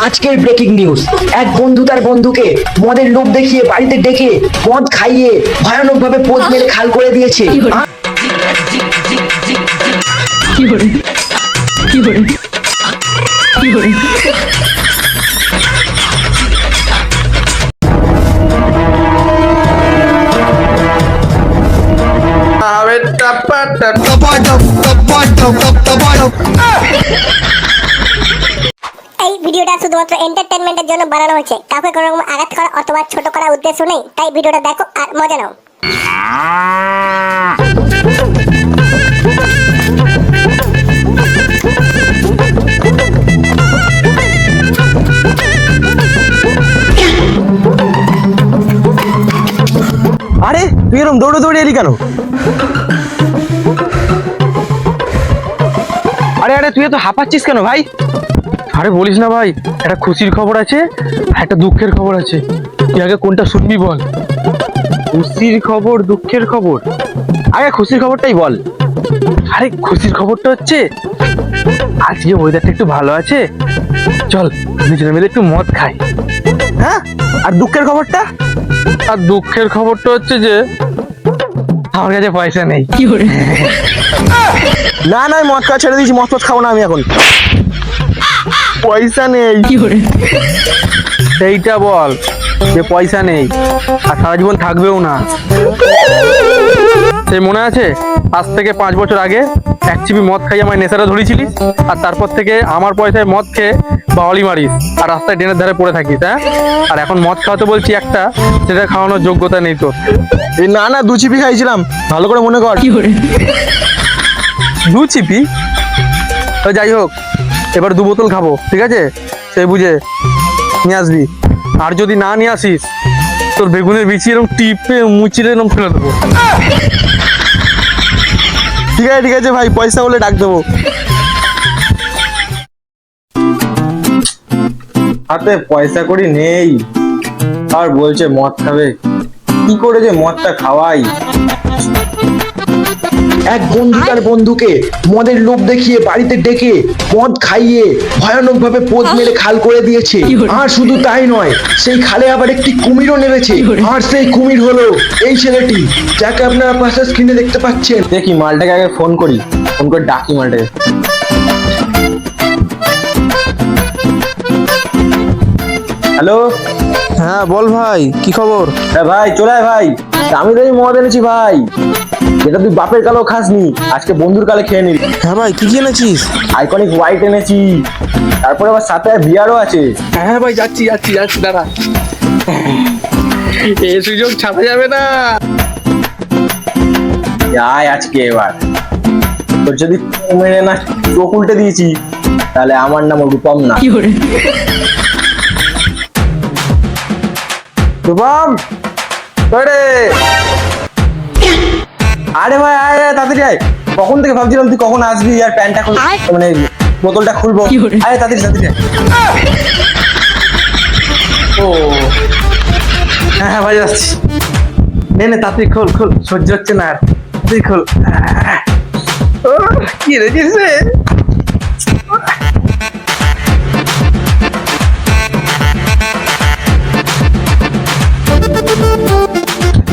আজকের breaking news এক বন্ধু তার বন্ধুকে মদের লোভ দেখিয়ে বাড়িতে ডেকে মদ খাইয়ে ভয়ানকভাবে পোজ মেরে খাল করে দিয়েছে। কি করে কি করে কি ভিডিওটা শুধুমাত্র এন্টারটেনমেন্টের জন্য বানানো হয়েছে। কাউকে কোনো রকম আঘাত করা অথবা ছোট করার উদ্দেশ্য নেই, তাই ভিডিওটা দেখো আর মজা নাও। আরে, তুই এরকম দৌড়ে দৌড়ে এলি কেন? আরে আরে, তুই তো হাঁপাচ্ছিস কেন ভাই? আরে বলিস না ভাই একটা খুশির খবর আছে একটা দুঃখের খবর আছে। তুই আগে কোনটা শুনবি বল? খুশির খবর দুঃখের খবর? আগে খুশির খবরটাই বল। আরে খুশির খবরটা হচ্ছে আজকে ওয়েদারটা একটু ভালো আছে। চল দুজনে মিলে একটু মদ খাই। হ্যাঁ? আর দুঃখের খবরটা? আর দুঃখের খবরটা হচ্ছে যে আমার কাছে পয়সা নেই। 有人，না না আমি মদ খাওয়া ছেড়ে দিয়েছি মদ মদ খাব না আমি এখন। পয়সা নেই। সেইটা বল যে পয়সা নেই। আর সারা জীবন থাকবেও না। সে মনে আছে? আজ থেকে পাঁচ বছর আগে এক চিপি মদ খাইয়ে আমায় নেশাটা ধরেছিলি আর তারপর থেকে আমার পয়সায় মদ খেয়ে বাওয়ালি মারিস। আর রাস্তায় ড্রেনের ধারে পড়ে থাকিস হ্যাঁ? আর এখন মদ খাওয়াতে বলছি একটা সেটা খাওয়ানোর যোগ্যতা নেই তোর। এই না না দু চিপি খাইছিলাম। ভালো করে মনে কর? দু চিপি? তো যাই হোক এবার দু বোতল খাব, ঠিক আছে? সেই বুঝে নিয়ে আসবি। আর যদি না নিয়ে আসিস, তোর বেগুনের বিচি এরকম টিপে মুচিরে এরকম ফেলে দেবো। ঠিক আছে ঠিক আছে ভাই, পয়সা বলে ডাক দেবো। হাতে পয়সা করি নেই। আর বলছে মদ খাবে। কি করে যে মদটা খাওয়াই? এক বন্ধু তার বন্ধুকে মদের লোভ দেখিয়ে বাড়িতে ডেকে মদ খাইয়ে ভয়ানক ভাবে পোদ মেরে খাল করে দিয়েছে। আর শুধু তাই নয় সেই খালে আবার একটি কুমিরও নেমেছে। আর সেই কুমির হলো এই ছেলেটি যাকে আপনারা পাশে স্ক্রিনে দেখতে পাচ্ছেন। দেখি মালটাকে আগে ফোন করি? ফোন করে ডাকি মালটাকে। হ্যালো হ্যাঁ বল ভাই কি খবর? হ্যাঁ ভাই চলে আয় ভাই। আমি তো এই মদ এনেছি ভাই। যেটা তুই বাপের কালেও খাসনি আজকে বন্ধুর কালে খেয়ে নিবি হ্যাঁ ভাই কি কি এনেছিস? আইকনিক হোয়াইট এনেছি। তারপরে আবার সাথে বিয়ারও আছে। হ্যাঁ ভাই যাচ্ছি যাচ্ছি যাচ্ছি দাঁড়া। এ সুযোগ ছাড়া যাবে না। আয় আজকে এবার। তোর যদি মেরে না চোখ উল্টে দিয়েছি তাহলে আমার নাম রূপম না，রূপম রে আরে ভাই আয় আয় তাড়াতাড়ি আয়। কখন থেকে ভাবছিলাম তুই কখন আসবি? আর প্যান্টটা খুলবি মানে বোতলটা খুলবো? আয় তাড়াতাড়ি তাড়াতাড়ি। ও। হ্যাঁ হ্যাঁ ভাই যাচ্ছি নে নে তাড়াতাড়ি খোল খোল। সহ্য হচ্ছে না আর। তুই খোল। ও, কি রেখেছিস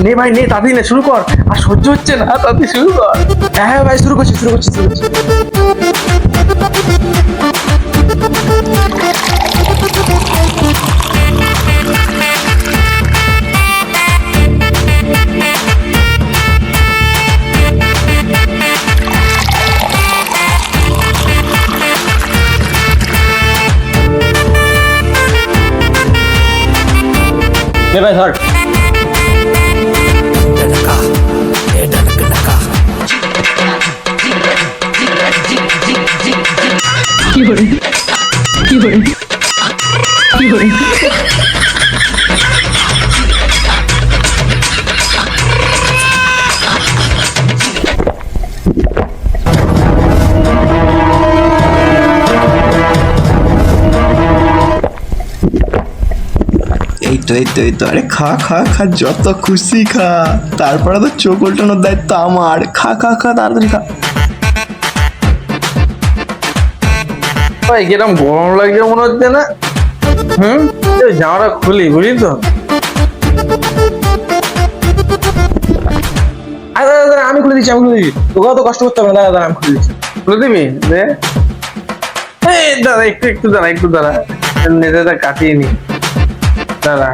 নে ভাই, নে, তাড়াতাড়ি নে, শুরু কর। আর সহ্য হচ্ছে না, তাড়াতাড়ি শুরু কর। হ্যাঁ হ্যাঁ ভাই, শুরু করছি শুরু করছি শুরু করছি। ভাই, ধর। করে? কি করে? কি করে? এই তো এই তো এই তো। আরে খা খা খা, যত খুশি খা। তারপরে তো চোখ উল্টানোর দায়িত্ব আমার। খা খা খা, তাড়াতাড়ি খা। ভাই কিরম গরম লাগছে মনে হচ্ছে না? হুম? জামাটা খুলি বুঝলি তো? আমি খুলে দিচ্ছি আমি খুলে দিচ্ছি। তোকে তো কষ্ট করতে হবে দাদা দাদা, আমি খুলে দিচ্ছি। খুলে দিবি? দাদা একটু একটু দাঁড়া একটু দাঁড়া। নেতাটা কাটিয়ে নি। দাদা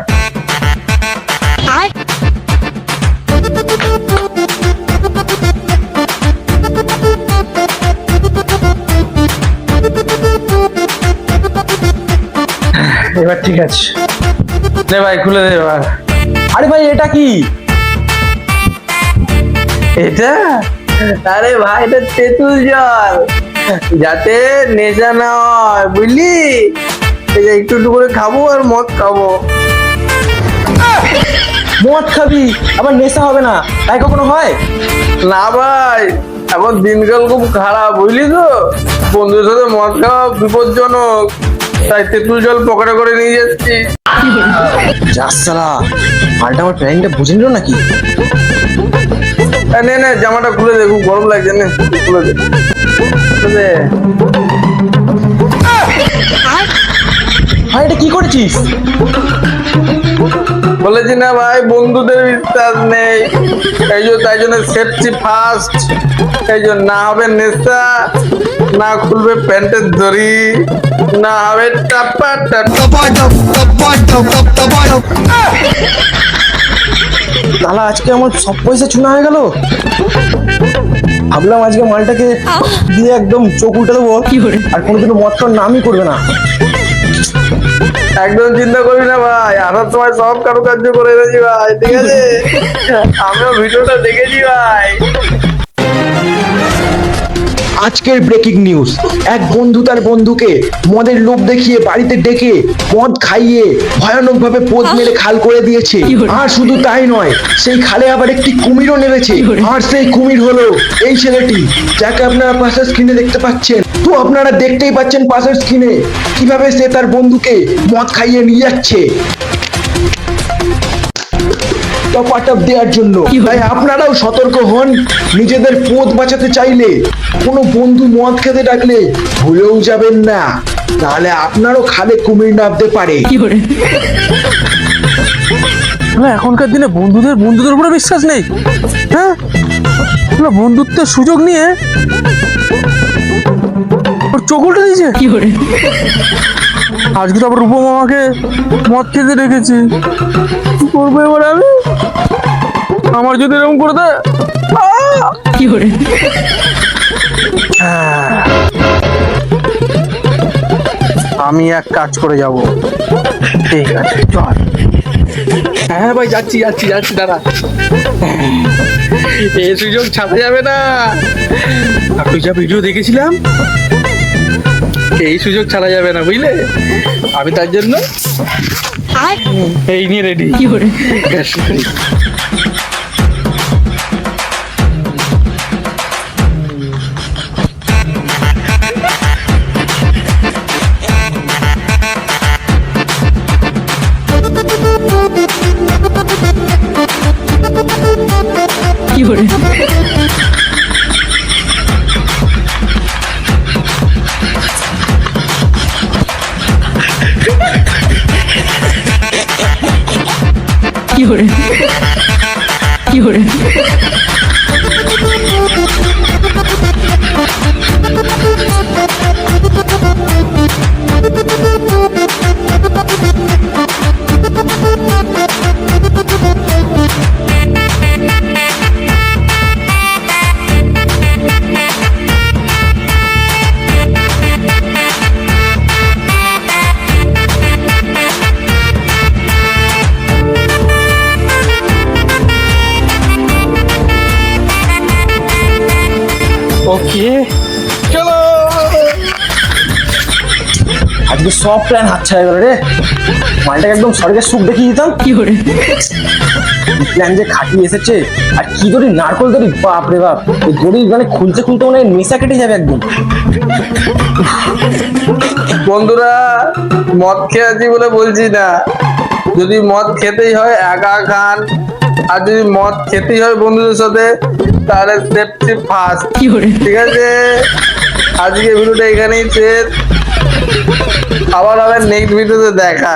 এবার ঠিক আছে। দে ভাই খুলে দে এবার। আরে ভাই এটা কি? এটা? আরে ভাই এটা তেঁতুল জল। যাতে নেশা না হয় বুঝলি? একটু একটু করে খাব আর মদ খাব। মদ খাবি আবার নেশা হবে না। তাই কখনো হয়? না ভাই এখন দিনকাল খুব খারাপ বুঝলি তো? বন্ধুদের সাথে মদ খাওয়া বিপজ্জনক। তাই তেঁতুল জল পকেটে করে নিয়ে যাচ্ছি। যাস সালা মালটা আমার প্ল্যানিংটা বুঝে নিল নাকি? নে নে জামাটা খুলে দে খুব গরম লাগছে নে খুলে দে। খুলে ভাই এটা কি করেছিস? বলেছি না ভাই বন্ধুদের বিশ্বাস নেই। এই জন্য তাই জন্য সেফটি ফার্স্ট এই জন্য না হবে নেশা না খুলবে প্যান্টের দড়ি না হবে টাপা টাপা। তাহলে আজকে আমার সব পয়সা চুনা হয়ে গেল? ভাবলাম আজকে মালটাকে দিয়ে একদম চোখ উল্টে দেবো। কি করে? আর কোনোদিনও মদ নামই করবে না। একদম চিন্তা করবি না ভাই আসার সময় সব কারুকার্য করে এনেছি ভাই ঠিক আছে? আমিও ভিডিওটা দেখেছি ভাই। আজকের ব্রেকিং নিউজ এক বন্ধু তার বন্ধুকে মদের লোভ দেখিয়ে বাড়িতে ডেকে মদ খাইয়ে ভয়ানক ভাবে পোদ মেরে খাল করে দিয়েছে। আর শুধু তাই নয় সেই খালে আবার একটি কুমিরও নেমেছে। আর সেই কুমির হলো এই ছেলেটি যাকে আপনারা পাশের স্ক্রিনে দেখতে পাচ্ছেন। তো আপনারা দেখতেই পাচ্ছেন পাশের স্ক্রিনে কীভাবে সে তার বন্ধুকে মদ খাইয়ে নিয়ে যাচ্ছে। টপ আপ দেওয়ার জন্য? তাই আপনারাও সতর্ক হন নিজেদের পথ বাঁচাতে চাইলে। কোনো বন্ধু মদ খেতে ডাকলে ভুলেও যাবেন না। তাহলে আপনারও খালে কুমির নামতে পারে। কি করে? না এখনকার দিনে বন্ধুদের বন্ধুদের উপরে বিশ্বাস নেই। হ্যাঁ? না বন্ধুত্বের সুযোগ নিয়ে ওর চোখ উল্টে দিয়েছে। কি করে? আজকে তো আবার রূপম আমাকে মদ খেতে রেখেছি। কি করব এবার আমি? আমার যদি এরকম করে দেয়! কি করে? আমি এক কাজ করে যাব। ঠিক আছে চল। হ্যাঁ ভাই যাচ্ছি যাচ্ছি যাচ্ছি দাদা এই সুযোগ ছাপা যাবে না। আপনি যা ভিডিও দেখেছিলাম এই সুযোগ ছাড়া যাবে না বুঝলে? আমি তার জন্য এই নিয়ে রেডি কি করে? Yeah. আজকে সব প্ল্যান হাতছাড়া হয়ে গেল রে। মালটাকে একদম স্বর্গের সুখ দেখিয়ে দিতাম। কি করে? প্ল্যান যে খাটিয়ে এসেছে আর কি দড়ি নারকল দড়ি বাপ রে বাপ। এই দড়ি মানে খুলতে খুলতে মনে হয় নেশা কেটে যাবে একদম। বন্ধুরা মদ খেয়ে আছি বলে বলছি না। যদি মদ খেতেই হয় একা খান। আর যদি মদ খেতেই হয় বন্ধুদের সাথে তাহলে সেফটি ফার্স্ট কি করে? ঠিক আছে? আজকে ভিডিওটা এখানেই শেষ। আবার আবার নেক্সট ভিডিওতে দেখা